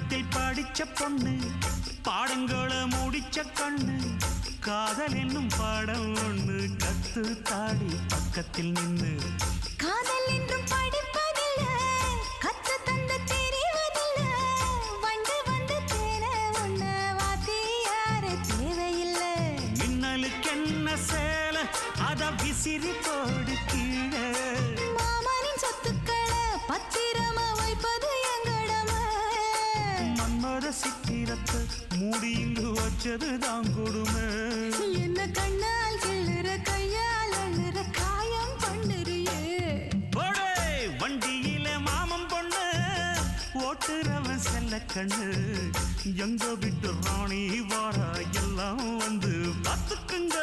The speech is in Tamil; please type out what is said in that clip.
பள்ளத்தில் படிச்ச பொண்ணு பாடங்களை முடிச்ச கண்ணு காதல் என்னும் பாடம் ஒண்ணு கத்து தாடி பக்கத்தில் நின்னு. காதல் என்றும் படிப்பதில்ல கத்து தந்து தெரிவதில்ல. வண்டு வந்து தேன உன்ன வாத்தியார தேவையில்லை. மின்னலுக்கு என்ன சேல அத விசிறி போடு கீழே. மன்மத சித்திரத்தை மூடி இங்கு வச்சது தான் கொடுமை. என்ன கண்ணால் கிள்ளுற கையால் அழுற காயம் பண்ணுறியே. வண்டியில மாமன் பொண்ணு. ஓட்டுறவன் செல்ல கண்ணு. எங்க விட்டு ராணி வாரா எல்லாம் வந்து பார்த்துக்குங்க.